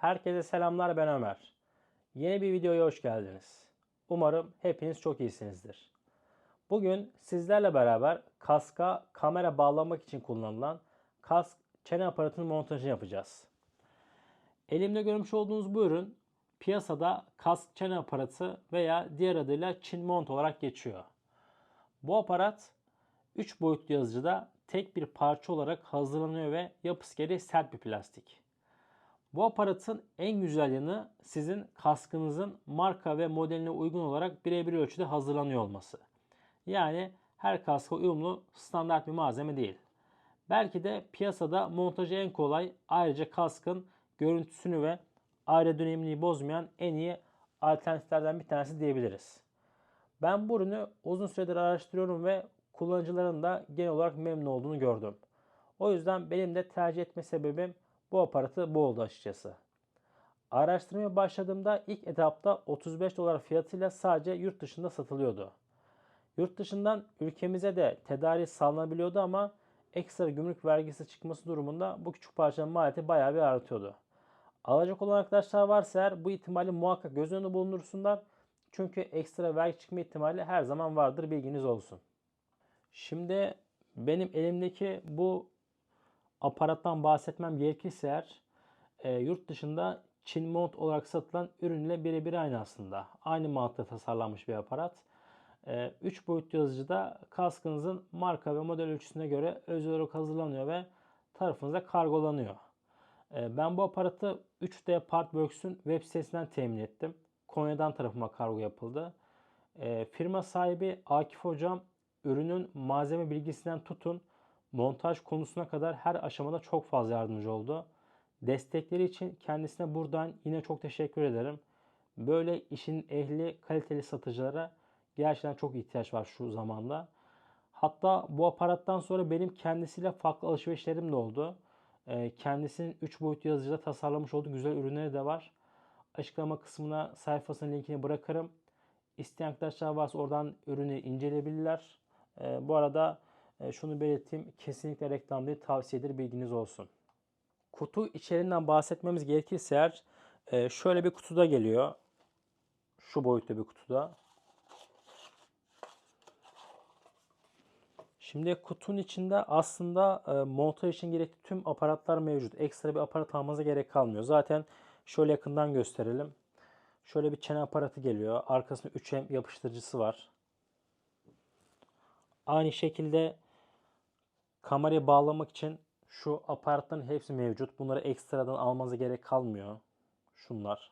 Herkese selamlar ben Ömer. Yeni bir videoya hoş geldiniz. Umarım hepiniz çok iyisinizdir. Bugün sizlerle beraber kaska kamera bağlamak için kullanılan kask çene aparatının montajını yapacağız. Elimde görmüş olduğunuz bu ürün piyasada kask çene aparatı veya diğer adıyla Çin mont olarak geçiyor. Bu aparat 3 boyutlu yazıcıda tek bir parça olarak hazırlanıyor ve yapısı gereği sert bir plastik. Bu aparatın en güzel yanı sizin kaskınızın marka ve modeline uygun olarak birebir ölçüde hazırlanıyor olması. Yani her kaska uyumlu standart bir malzeme değil. Belki de piyasada montajı en kolay ayrıca kaskın görüntüsünü ve aerodinamiğini bozmayan en iyi alternatiflerden bir tanesi diyebiliriz. Ben bu ürünü uzun süredir araştırıyorum ve kullanıcıların da genel olarak memnun olduğunu gördüm. O yüzden benim de tercih etme sebebim bu aparatı bu oldu açıkçası. Araştırmaya başladığımda ilk etapta 35 dolar fiyatıyla sadece yurt dışında satılıyordu. Yurt dışından ülkemize de tedarik sağlanabiliyordu ama ekstra gümrük vergisi çıkması durumunda bu küçük parçanın maliyeti bayağı bir artıyordu. Alacak olan arkadaşlar varsa eğer bu ihtimali muhakkak göz önünde bulundursunlar. Çünkü ekstra vergi çıkma ihtimali her zaman vardır bilginiz olsun. Şimdi benim elimdeki bu aparattan bahsetmem gerekirse eğer e, yurt dışında Çin mont olarak satılan ürünle birebir aynı aslında. Aynı mantıkla tasarlanmış bir aparat. 3 boyutlu yazıcıda kaskınızın marka ve model ölçüsüne göre özel olarak hazırlanıyor ve tarafınıza kargolanıyor. E, ben bu aparatı 3D Partworks'ün web sitesinden temin ettim. Konya'dan tarafıma kargo yapıldı. E, firma sahibi Akif Hocam ürünün malzeme bilgisinden tutun montaj konusuna kadar her aşamada çok fazla yardımcı oldu. Destekleri için kendisine buradan yine çok teşekkür ederim. Böyle işin ehli, kaliteli satıcılara gerçekten çok ihtiyaç var şu zamanda. Hatta bu aparattan sonra benim kendisiyle farklı alışverişlerim de oldu. Ee, kendisinin 3 boyutlu yazıcıda tasarlamış olduğu güzel ürünleri de var. Açıklama kısmına sayfasının linkini bırakırım. İsteyen arkadaşlar varsa oradan ürünü inceleyebilirler. Ee, bu arada şunu belirteyim. Kesinlikle reklam değil tavsiyedir bilginiz olsun. Kutu içeriğinden bahsetmemiz gerekirse eğer e, şöyle bir kutuda geliyor. Şu boyutta bir kutuda. Şimdi kutunun içinde aslında e, montaj için gerekli tüm aparatlar mevcut. Ekstra bir aparat almanıza gerek kalmıyor. Zaten şöyle yakından gösterelim. Şöyle bir çene aparatı geliyor. Arkasında 3M yapıştırıcısı var. Aynı şekilde kamerayı bağlamak için şu aparatların hepsi mevcut. Bunları ekstradan almanıza gerek kalmıyor. Şunlar.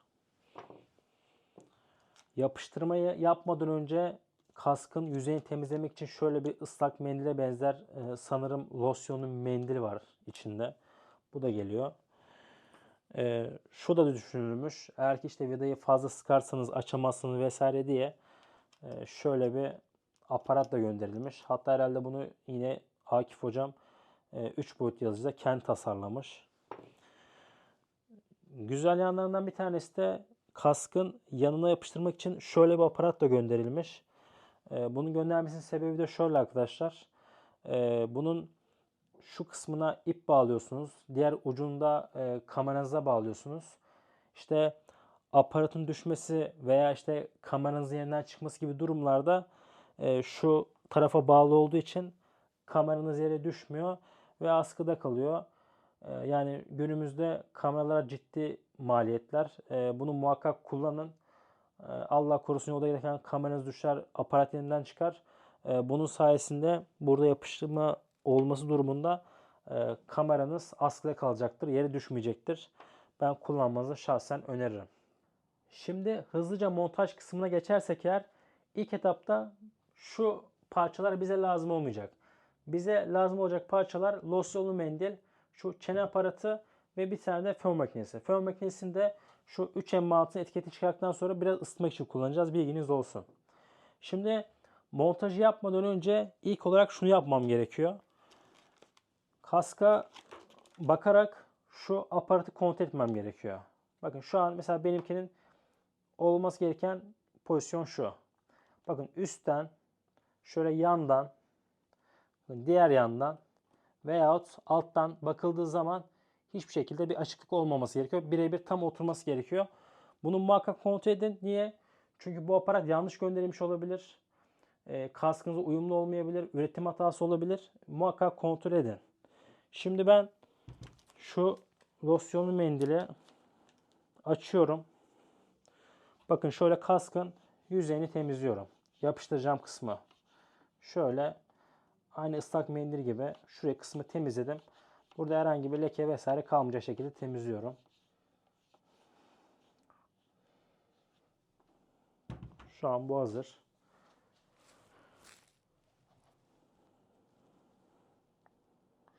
Yapıştırmayı yapmadan önce kaskın yüzeyini temizlemek için şöyle bir ıslak mendile benzer e, sanırım losyonun mendil var içinde. Bu da geliyor. E, şu da düşünülmüş. Eğer ki işte vidayı fazla sıkarsanız açamazsınız vesaire diye e, şöyle bir aparat da gönderilmiş. Hatta herhalde bunu yine Akif hocam 3 e, boyut yazıcıda kendi tasarlamış. Güzel yanlarından bir tanesi de kaskın yanına yapıştırmak için şöyle bir aparat da gönderilmiş. E, bunun göndermesinin sebebi de şöyle arkadaşlar. E, bunun şu kısmına ip bağlıyorsunuz. Diğer ucunda kameranıza bağlıyorsunuz. İşte aparatın düşmesi veya işte kameranızın yerinden çıkması gibi durumlarda şu tarafa bağlı olduğu için kameranız yere düşmüyor ve askıda kalıyor. Ee, yani günümüzde kameralar ciddi maliyetler. Ee, bunu muhakkak kullanın. Ee, Allah korusun yolda gelirken kameranız düşer, aparat yerinden çıkar. Bunun sayesinde burada yapıştırma olması durumunda e, kameranız askıda kalacaktır. Yere düşmeyecektir. Ben kullanmanızı şahsen öneririm. Şimdi hızlıca montaj kısmına geçersek eğer ilk etapta şu parçalar bize lazım olmayacak. Bize lazım olacak parçalar losyonlu mendil, şu çene aparatı ve bir tane de fön makinesi. Fön makinesinde şu 3M altın etiketi çıkarttıktan sonra biraz ısıtmak için kullanacağız. Bilginiz olsun. Şimdi montajı yapmadan önce ilk olarak şunu yapmam gerekiyor. Kaska bakarak şu aparatı kontrol etmem gerekiyor. Bakın şu an mesela benimkinin olması gereken pozisyon şu. Bakın üstten şöyle yandan diğer yandan veyahut alttan bakıldığı zaman hiçbir şekilde bir açıklık olmaması gerekiyor. Birebir tam oturması gerekiyor. Bunu muhakkak kontrol edin. Niye? Çünkü bu aparat yanlış gönderilmiş olabilir. E, kaskınıza uyumlu olmayabilir. Üretim hatası olabilir. Muhakkak kontrol edin. Şimdi ben şu losyonlu mendili açıyorum. Bakın şöyle kaskın yüzeyini temizliyorum. Yapıştıracağım kısmı. Şöyle aynı ıslak mendil gibi şuraya kısmı temizledim. Burada herhangi bir leke vesaire kalmayacak şekilde temizliyorum. Şu an bu hazır.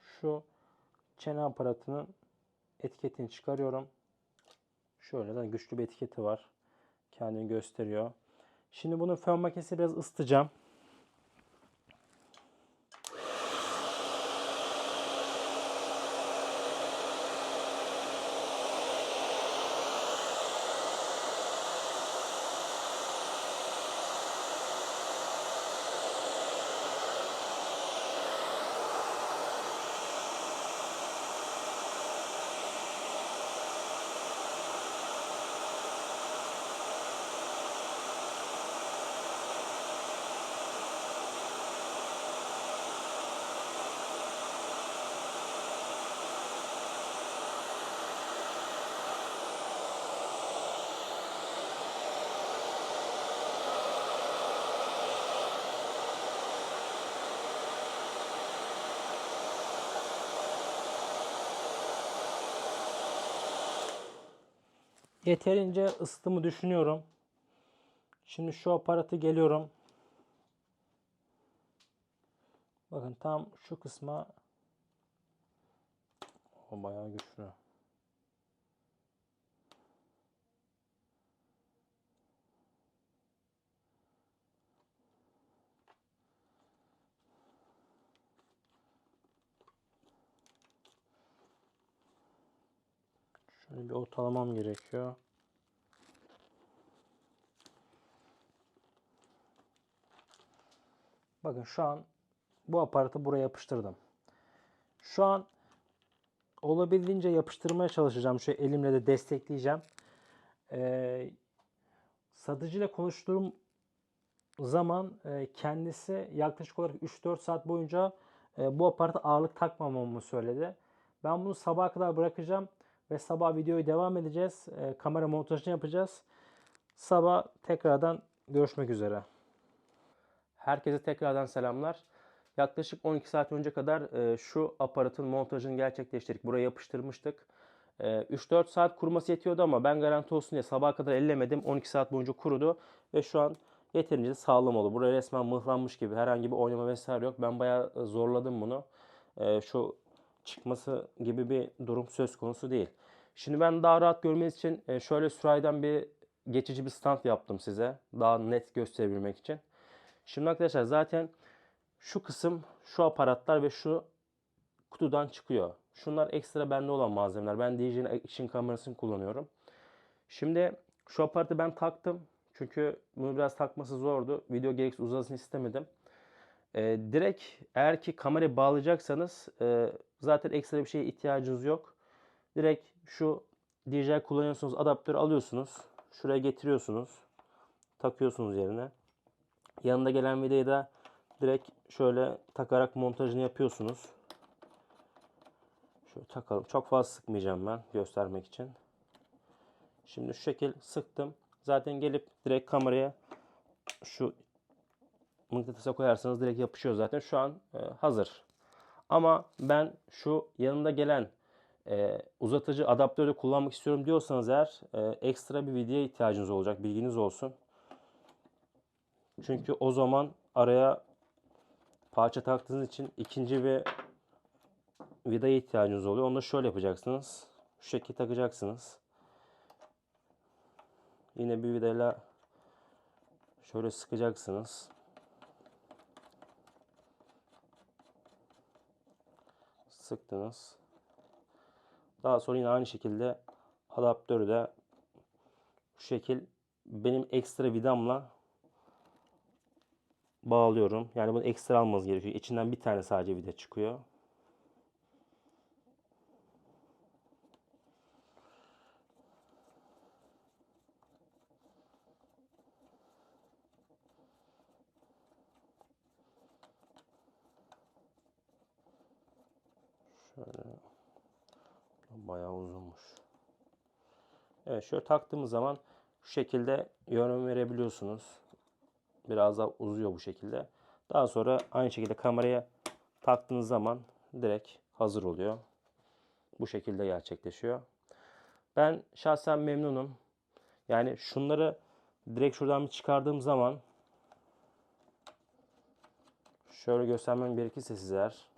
Şu çene aparatının etiketini çıkarıyorum. Şöyle de güçlü bir etiketi var. Kendini gösteriyor. Şimdi bunu fön makinesi biraz ısıtacağım. Yeterince ısıtımı düşünüyorum. Şimdi şu aparatı geliyorum. Bakın tam şu kısma o bayağı güçlü. Şöyle bir ortalamam gerekiyor. Bakın şu an bu aparatı buraya yapıştırdım. Şu an olabildiğince yapıştırmaya çalışacağım. Şu elimle de destekleyeceğim. Ee, satıcıyla konuştuğum zaman e, kendisi yaklaşık olarak 3-4 saat boyunca e, bu aparata ağırlık takmamamı söyledi. Ben bunu sabaha kadar bırakacağım ve sabah videoyu devam edeceğiz. E, kamera montajını yapacağız. Sabah tekrardan görüşmek üzere. Herkese tekrardan selamlar. Yaklaşık 12 saat önce kadar e, şu aparatın montajını gerçekleştirdik. Buraya yapıştırmıştık. E, 3-4 saat kuruması yetiyordu ama ben garanti olsun diye sabaha kadar ellemedim. 12 saat boyunca kurudu ve şu an yeterince sağlam oldu. Buraya resmen mıhlanmış gibi herhangi bir oynama vesaire yok. Ben bayağı zorladım bunu. E, şu çıkması gibi bir durum söz konusu değil. Şimdi ben daha rahat görmeniz için e, şöyle sürayden bir geçici bir stand yaptım size. Daha net gösterebilmek için. Şimdi arkadaşlar zaten şu kısım şu aparatlar ve şu kutudan çıkıyor. Şunlar ekstra bende olan malzemeler. Ben DJ'nin Action kamerasını kullanıyorum. Şimdi şu aparatı ben taktım. Çünkü bunu biraz takması zordu. Video gereksiz uzasın istemedim. Ee, direkt eğer ki kamerayı bağlayacaksanız e, zaten ekstra bir şeye ihtiyacınız yok. Direkt şu DJI kullanıyorsunuz adaptörü alıyorsunuz. Şuraya getiriyorsunuz. Takıyorsunuz yerine. Yanında gelen vidayı da direkt şöyle takarak montajını yapıyorsunuz. Şöyle takalım. Çok fazla sıkmayacağım ben göstermek için. Şimdi şu şekil sıktım. Zaten gelip direkt kameraya şu mıknatısa koyarsanız direkt yapışıyor zaten. Şu an e, hazır. Ama ben şu yanında gelen e, uzatıcı adaptörü kullanmak istiyorum diyorsanız eğer e, ekstra bir videoya ihtiyacınız olacak. Bilginiz olsun. Çünkü o zaman araya parça taktığınız için ikinci bir vidaya ihtiyacınız oluyor. Onu da şöyle yapacaksınız. Şu şekilde takacaksınız. Yine bir vidayla şöyle sıkacaksınız. Sıktınız. Daha sonra yine aynı şekilde adaptörü de şu şekil benim ekstra vidamla bağlıyorum. Yani bunu ekstra almanız gerekiyor. İçinden bir tane sadece vida çıkıyor. Şöyle. Bayağı uzunmuş. Evet şöyle taktığımız zaman şu şekilde yön verebiliyorsunuz. Biraz daha uzuyor bu şekilde. Daha sonra aynı şekilde kameraya taktığınız zaman direkt hazır oluyor. Bu şekilde gerçekleşiyor. Ben şahsen memnunum. Yani şunları direkt şuradan bir çıkardığım zaman şöyle göstermem gerekirse sizler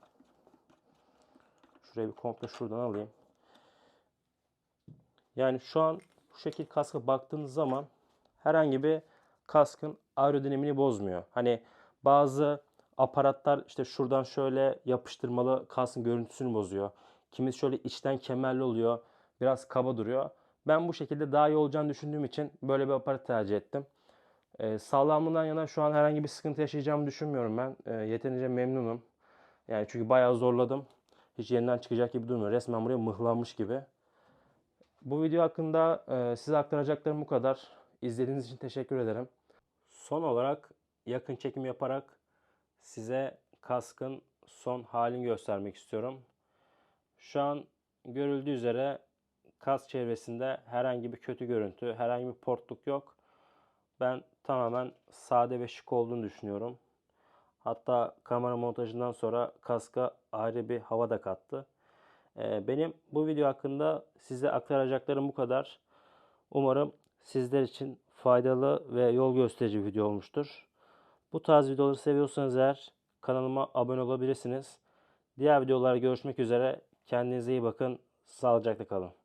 şurayı bir komple şuradan alayım. Yani şu an bu şekil kaska baktığınız zaman herhangi bir kaskın aerodinamini bozmuyor. Hani bazı aparatlar işte şuradan şöyle yapıştırmalı kaskın görüntüsünü bozuyor. Kimisi şöyle içten kemerli oluyor. Biraz kaba duruyor. Ben bu şekilde daha iyi olacağını düşündüğüm için böyle bir aparat tercih ettim. Ee, sağlamlığından yana şu an herhangi bir sıkıntı yaşayacağımı düşünmüyorum ben. Ee, yeterince memnunum. Yani çünkü bayağı zorladım. Hiç yeniden çıkacak gibi durmuyor. Resmen buraya mıhlanmış gibi. Bu video hakkında e, size aktaracaklarım bu kadar. İzlediğiniz için teşekkür ederim. Son olarak yakın çekim yaparak size kaskın son halini göstermek istiyorum. Şu an görüldüğü üzere kask çevresinde herhangi bir kötü görüntü, herhangi bir portluk yok. Ben tamamen sade ve şık olduğunu düşünüyorum. Hatta kamera montajından sonra kaska ayrı bir hava da kattı. Ee, Benim bu video hakkında size aktaracaklarım bu kadar. Umarım sizler için faydalı ve yol gösterici bir video olmuştur. Bu tarz videoları seviyorsanız eğer kanalıma abone olabilirsiniz. Diğer videolarda görüşmek üzere. Kendinize iyi bakın. Sağlıcakla kalın.